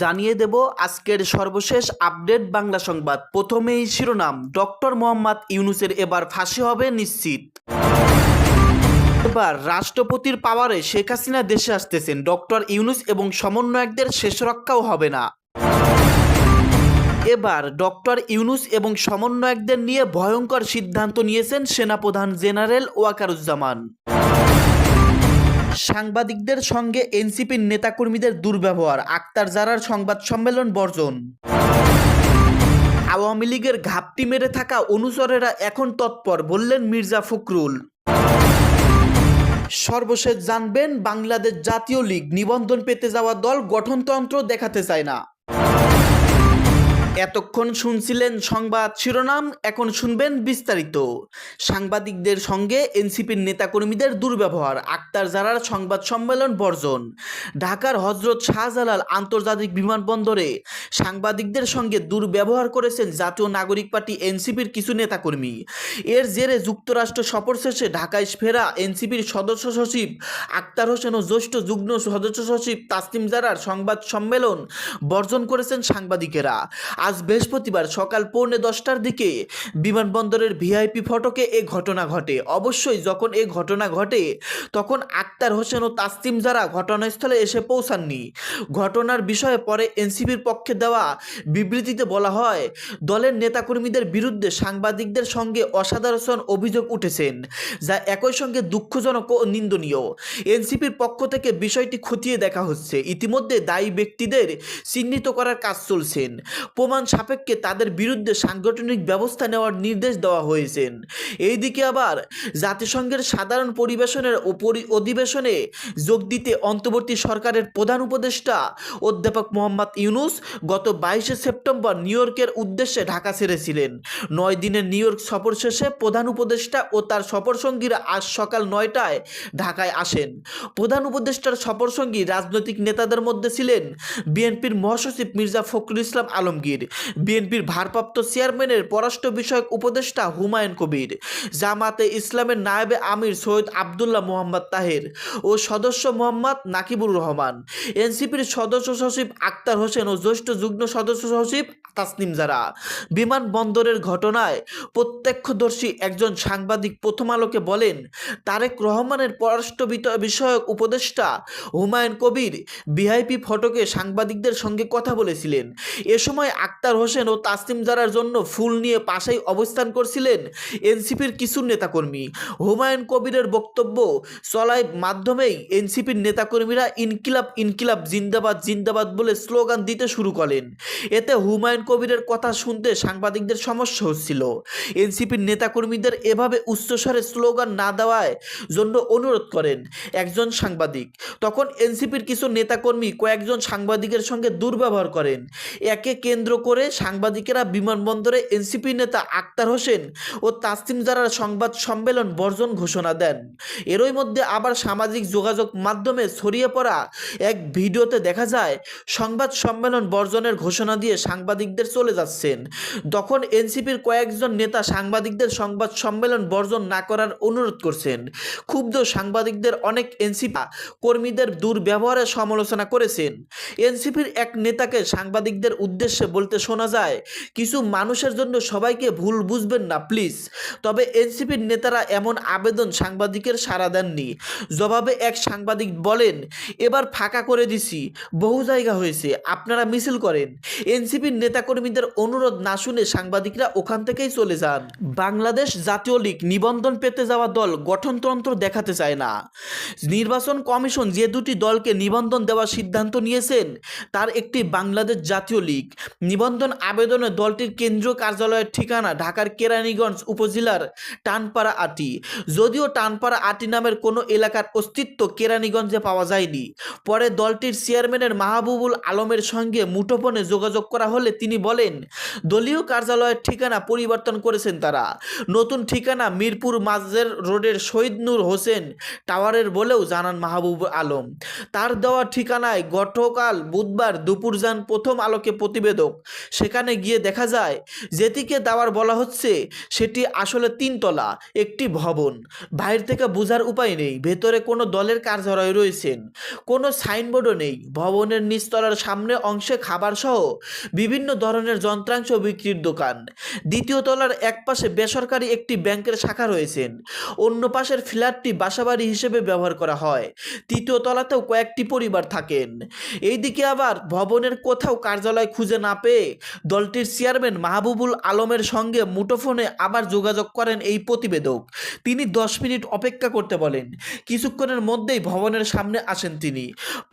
জানিয়ে দেব আজকের সর্বশেষ আপডেট বাংলা সংবাদ। প্রথমেই শিরোনাম, ডক্টর মোহাম্মদ ইউনুসের এবার ফাঁসি হবে নিশ্চিত। এবার রাষ্ট্রপতির পাওয়ারে শেখ হাসিনা দেশে আসতেছেন। ডক্টর ইউনুস এবং সমন্বয়কদের শেষ রক্ষাও হবে না। এবার ডক্টর ইউনুস এবং সমন্বয়কদের নিয়ে ভয়ঙ্কর সিদ্ধান্ত নিয়েছেন সেনাপ্রধান জেনারেল ওয়াকারুজ্জামান। সাংবাদিকদের সঙ্গে এনসিপির নেতাকর্মীদের দুর্ব্যবহার, আক্তার জারার সংবাদ সম্মেলন বর্জন। আওয়ামী লীগের ঘাপটি মেরে থাকা অনুসরেরা এখন তৎপর, বললেন মির্জা ফখরুল। সর্বশেষ জানবেন, বাংলাদেশ জাতীয় লীগ নিবন্ধন পেতে যাওয়া দল গঠনতন্ত্র দেখাতে চায় না। এতক্ষণ শুনছিলেন সংবাদ শিরোনাম, এখন শুনবেন বিস্তারিত। সাংবাদিকদের সঙ্গে এনসিপির নেতাকর্মীদের দুর্ব্যবহার, আক্তার জারার সংবাদ সম্মেলন বর্জন। ঢাকার হজরত শাহজালাল আন্তর্জাতিক বিমানবন্দরে সাংবাদিকদের সঙ্গে দুর্ব্যবহার করেছেন জাতীয় নাগরিক পার্টি এনসিপির কিছু নেতাকর্মী। এর জেরে যুক্তরাষ্ট্র সফর শেষে ঢাকায় ফেরা এনসিপির সদস্য সচিব, আক্তার হোসেন ও জ্যেষ্ঠ যুগ্ম সদস্য সচিব তাসনিম জারার সংবাদ সম্মেলন বর্জন করেছেন সাংবাদিকেরা। আজ বৃহস্পতিবার সকাল পৌনে দশটার দিকে বিমানবন্দরের ভিআইপি ফটকে এ ঘটনা ঘটে। অবশ্যই যখন এ ঘটনা ঘটে, তখন আক্তার হোসেন ও তাসতিম যারা ঘটনাস্থলে এসে পৌঁছাননি। ঘটনার বিষয়ে পরে এনসিপির পক্ষে দেওয়া বিবৃতিতে বলা হয়, দলের নেতাকর্মীদের বিরুদ্ধে সাংবাদিকদের সঙ্গে অসাধারণ অভিযোগ উঠেছেন, যা একই সঙ্গে দুঃখজনক ও নিন্দনীয়। এনসিপির পক্ষ থেকে বিষয়টি খতিয়ে দেখা হচ্ছে। ইতিমধ্যে দায়ী ব্যক্তিদের চিহ্নিত করার কাজ চলছেন প্রমাণ সাপেক্ষে তাদের বিরুদ্ধে সাংগঠনিক ব্যবস্থা নেওয়ার নির্দেশ দেওয়া হয়েছে এইদিকে আবার জাতিসংঘের সাধারণ পরিবেশনের অধিবেশনে যোগ দিতে অন্তর্বর্তী সরকারের প্রধান উপদেষ্টা অধ্যাপক মোহাম্মদ ইউনুস গত বাইশে সেপ্টেম্বর নিউ ইয়র্কের উদ্দেশ্যে ঢাকা ছেড়েছিলেন। নয় দিনের নিউ ইয়র্ক সফর শেষে প্রধান উপদেষ্টা ও তার সফরসঙ্গীরা আজ সকাল নয়টায় ঢাকায় আসেন। প্রধান উপদেষ্টার সফরসঙ্গী রাজনৈতিক নেতাদের মধ্যে ছিলেন বিএনপির মহাসচিব মির্জা ফখরুল ইসলাম আলমগীর। বিএনপির ভারপ্রাপ্ত চেয়ারম্যানের পররাষ্ট্র বিষয়ক উপদেষ্টা হুমায়ুন কবির, জামাতে ইসলামের নায়েবে আমির সৈয়দ আবদুল্লাহ মোহাম্মদ তাহের ও সদস্য মোহাম্মদ নাকিবুর রহমান, এনসিপির সদস্য সচিব আক্তার হোসেন ও জ্যেষ্ঠ যুগ্ম সদস্য সচিব তাসনিম জারা। বিমানবন্দরের ঘটনায় প্রত্যক্ষদর্শী একজন সাংবাদিক প্রথম আলোকে বলেন, তারেক রহমানের পররাষ্ট্র বিষয়ক উপদেষ্টা হুমায়ুন কবির ভিআইপি ফটকে সাংবাদিকদের সঙ্গে কথা বলেছিলেন। এ সময় আক্তার হোসেন ও তাসনিম জারার জন্য ফুল নিয়ে পাশেই অবস্থান করছিলেন এনসিপির কিছু নেতাকর্মী। হুমায়ুন কবিরের বক্তব্য চলায় মাধ্যমেই এনসিপির নেতাকর্মীরা ইনকিলাব ইনকিলাব, জিন্দাবাদ জিন্দাবাদ বলে স্লোগান দিতে শুরু করেন। এতে হুমায়ুন কবিরের কথা শুনতে সাংবাদিকদের সমস্যা হচ্ছিল। এনসিপির নেতাকর্মীদের এভাবে উচ্চস্বরে স্লোগান না দেওয়ায় জন্য অনুরোধ করেন একজন সাংবাদিক। তখন এনসিপির কিছু নেতাকর্মী কয়েকজন সাংবাদিকের সঙ্গে দুর্ব্যবহার করেন। একে কেন্দ্র করে সাংবাদিকেরা বিমানবন্দরে এনসিপি নেতা আক্তার হোসেন ও তাসিম জারার সংবাদ সম্মেলন বর্জন ঘোষণা দেন। এরই মধ্যে আবার সামাজিক যোগাযোগ মাধ্যমে ছড়িয়ে পড়া এক ভিডিওতে দেখা যায়, সংবাদ সম্মেলন বর্জনের ঘোষণা দিয়ে সাংবাদিকদের চলে যাচ্ছেন। তখন এনসিপির কয়েকজন নেতা সাংবাদিকদের সংবাদ সম্মেলন বর্জন না করার অনুরোধ করছেন। ক্ষুব্ধ সাংবাদিকদের অনেক এনসিপি কর্মীদের দুর্ব্যবহারের সমালোচনা করেছেন। এনসিপির এক নেতাকে সাংবাদিকদের উদ্দেশ্যে বলতে শোনা যায়, কিছু মানুষের জন্য সবাইকে ভুল বুঝবেন না প্লিজ তবে এনসিপির নেতারা এমন আবেদন সাংবাদিকের সাড়া দেননি। জবাবে এক সাংবাদিক বলেন, এবার ফাঁকা করে দিছি, বহু জায়গা হয়েছে, আপনারা মিছিল করেন। এনসিপির নেতাকর্মীদের অনুরোধ না শুনে সাংবাদিকরা ওখান থেকেই চলে যান। বাংলাদেশ জাতীয় লীগ নিবন্ধন পেতে যাওয়া দল গঠনতন্ত্র দেখাতে চায় না। নির্বাচন কমিশন যে দুটি দলকে নিবন্ধন দেওয়ার সিদ্ধান্ত নিয়েছেন, তার একটি বাংলাদেশ জাতীয় লীগ। নিবন্ধন আবেদনে দলটির কেন্দ্রীয় কার্যালয়ের ঠিকানা ঢাকার কেরানীগঞ্জ উপজেলার টানপাড়া আটি। যদিও টানপাড়া আটি নামের কোনো এলাকার অস্তিত্ব কেরানীগঞ্জে পাওয়া যায়নি। পরে দলটির চেয়ারম্যানের মাহবুবুল আলমের সঙ্গে মুঠোফোনে যোগাযোগ করা হলে তিনি বলেন, দলীয় কার্যালয়ের ঠিকানা পরিবর্তন করেছেন তারা। নতুন ঠিকানা মিরপুর মাজের রোডের শহীদ নূর হোসেন টাওয়ারের বলেও জানান মাহবুব আলম। তার দেওয়া ঠিকানায় গতকাল বুধবার দুপুর যান প্রথম আলোকে প্রতিবেদক সেখানে গিয়ে দেখা যায় যেটিকে দাওয়ার বলা হচ্ছে, সেটি আসলে তিনতলা, একটি ভবন। বাইরে থেকে বোঝার উপায় নেই, ভেতরে কোনো দলের কার্যালয় রয়েছেন, কোনো সাইনবোর্ডও নেই। ভবনের নিচতলার সামনে অংশে খাবার সহ বিভিন্ন ধরনের যন্ত্রাংশ বিক্রির দোকান। দ্বিতীয় তলার এক পাশে বেসরকারি একটি ব্যাংকের শাখা রয়েছেন। অন্য পাশের ফ্ল্যাটটি বাসাবাড়ি হিসেবে ব্যবহার করা হয়। তৃতীয় তলাতেও কয়েকটি পরিবার থাকেন। এইদিকে আবার ভবনের কোথাও কার্যালয় খুঁজে না পেয়ে দলটির চেয়ারম্যান মাহবুবুল আলমের সঙ্গে মুঠোফোনে আবার যোগাযোগ করেন এই প্রতিবেদক। তিনি দশ মিনিট অপেক্ষা করতে বলেন। কিছুক্ষণের মধ্যেই ভবনের সামনে আসেন তিনি।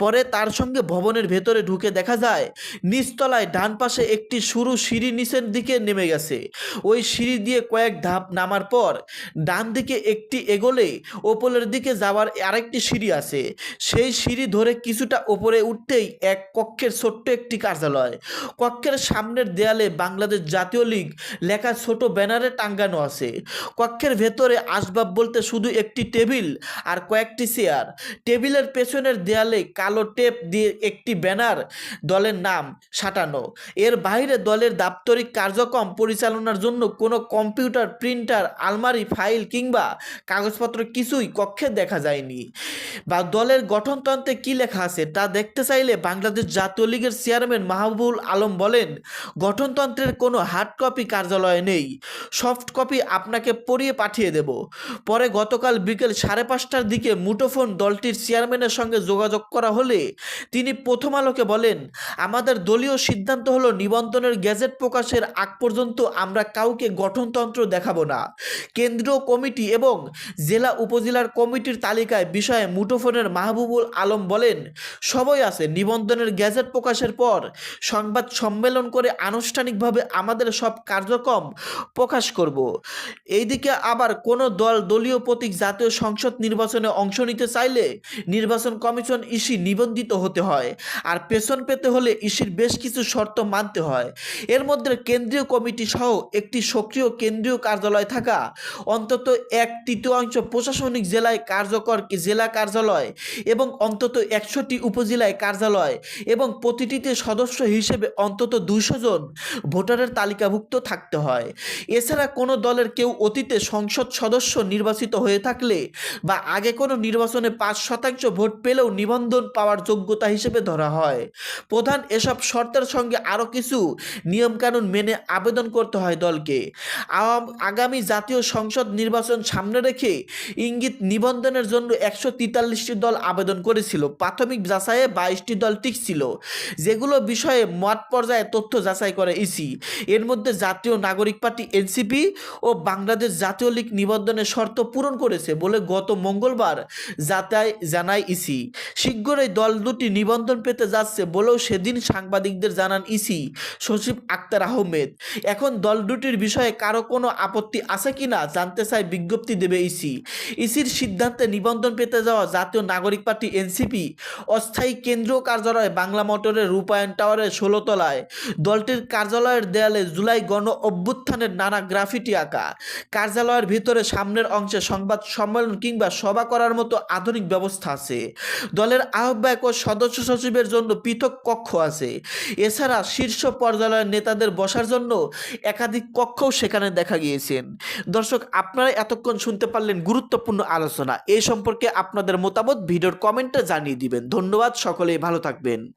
পরে তার সঙ্গে ভবনের ভেতরে ঢুকে দেখা যায়, নিচতলায় ডান পাশে একটি সরু সিঁড়ি নিচের দিকে নেমে গেছে। ওই সিঁড়ি দিয়ে কয়েক ধাপ নামার পর ডান দিকে একটি এগোলে ওপরের দিকে যাওয়ার আরেকটি সিঁড়ি আছে। সেই সিঁড়ি ধরে কিছুটা ওপরে উঠতেই এক কক্ষের ছোট্ট একটি কার্যালয়। কক্ষের সামনের দেয়ালে বাংলাদেশ জাতীয় লীগ লেখা ছোট ব্যানারে টাঙ্গানো আছে। কক্ষের ভেতরে আসবাব বলতে শুধু একটি টেবিল আর কয়েকটি চেয়ার। টেবিলের পেছনের দেয়ালে কালো টেপ দিয়ে একটি ব্যানার, দলের নাম সাঁটানো। এর বাইরে দলের দাপ্তরিক কার্যক্রম পরিচালনার জন্য কোনো কম্পিউটার, প্রিন্টার, আলমারি, ফাইল কিংবা কাগজপত্র কিছুই কক্ষে দেখা যায়নি। বা দলের গঠনতন্ত্রে কি লেখা আছে তা দেখতে চাইলে বাংলাদেশ জাতীয় লীগের চেয়ারম্যান মাহবুবুল আলম বলেন গঠনতন্ত্রের কোনো হার্ড কপি কার্যালয়ে নেই। সফট কপি আপনাকে পড়িয়ে পাঠিয়ে দেব। পরে গতকাল বিকেল সাড়ে পাঁচটার দিকে মুঠোফোন দলটির চেয়ারম্যানের সঙ্গে যোগাযোগ করা হলে তিনি প্রথম আলোকে বলেন, আমাদের দলীয় সিদ্ধান্ত হলো নিবন্ধনের গ্যাজেট প্রকাশের আগ পর্যন্ত আমরা কাউকে গঠনতন্ত্র দেখাবো না। কেন্দ্রীয় কমিটি এবং জেলা উপজেলার কমিটির তালিকায় বিষয়ে মুঠোফোনের মাহবুবুল আলম বলেন সবই আছে, নিবন্ধনের গ্যাজেট প্রকাশের পর সংবাদ সম্মেলন করে আনুষ্ঠানিকভাবে আমাদের সব কার্যক্রম প্রকাশ করব। এইদিকে আবার কোনো দল দলীয় প্রতীক জাতীয় সংসদ নির্বাচনে অংশ নিতে চাইলে নির্বাচন কমিশন ইসি নিবন্ধিত হতে হয় আর পেছন পেতে হলে ইসির বেশ কিছু শর্ত মানতে হয়। এর মধ্যে কেন্দ্রীয় কমিটি সহ একটি সক্রিয় কেন্দ্রীয় কার্যালয় থাকা, অন্তত এক তৃতীয়াংশ প্রশাসনিক জেলায় কার্যকর জেলা কার্যালয় এবং অন্তত একশোটি উপজেলায় কার্যালয় এবং প্রতিটিতে সদস্য হিসেবে অন্তত দুইশো জন ভোটারের তালিকাভুক্ত থাকতে হয়। এছাড়া কোনো দলের কেউ অতীতে সংসদ সদস্য নির্বাচিত হয়ে থাকলে বা আগে কোনো নির্বাচনে পাঁচ শতাংশ ভোট পেলেও নিবন্ধন পাওয়ার যোগ্যতা হিসেবে ধরা হয়। প্রধান, এসব শর্তের সঙ্গে আরও কিছু নিয়মকানুন মেনে আবেদন করতে হয় দলকে। আগামী জাতীয় সংসদ নির্বাচন সামনে রেখে ইঙ্গিত নিবন্ধনের জন্য একশো তেতাল্লিশটি দল আবেদন করেছিল। প্রাথমিক যাচাইয়ে বাইশটি দল টিকছিল। যেগুলো বিষয়ে মত পর্যায়ে তথ্য যাচাই করে ইসি। এর মধ্যে জাতীয় নাগরিক পার্টি এনসিপি ও বাংলাদেশ জাতীয় লীগ নিবন্ধনের শর্ত পূরণ করেছে বলে গত মঙ্গলবার যাতায় জানায় ইসি। শীঘ্রই দল দুটি নিবন্ধন পেতে যাচ্ছে বলেও সেদিন সাংবাদিকদের জানান ইসি, সচিব আক্তার আহমেদ। এখন দল দুটির বিষয়ে কারও কোনো আপত্তি আছে কিনা জানতে চায় বিজ্ঞপ্তি দেবে ইসি। ইসির সিদ্ধান্তে নিবন্ধন পেতে যাওয়া জাতীয় নাগরিক পার্টি এনসিপি, অস্থায়ী কেন্দ্রীয় কার্যালয় বাংলা মোটরের রূপায়ণ টাওয়ারের ষোলো তলায় দলটির কার্যালয়ের দেয়ালে জুলাই গণ অভ্যুত্থানের নানা গ্রাফিটি আঁকা। কার্যালয়ের ভিতরে সামনের অংশে সংবাদ সম্মেলন কিংবা সভা করার মতো আধুনিক ব্যবস্থা আছে। দলের আহ্বায়ক ও সদস্য সচিবের জন্য পৃথক কক্ষ আছে। এছাড়া শীর্ষ পর্যালয়ের নেতাদের বসার জন্য একাধিক কক্ষও সেখানে দেখা গিয়েছেন। দর্শক, আপনারা এতক্ষণ শুনতে পারলেন গুরুত্বপূর্ণ আলোচনা। এই সম্পর্কে আপনাদের মতামত ভিডিওর কমেন্টে জানিয়ে দিবেন। ধন্যবাদ, সকলেই ভালো থাকবেন।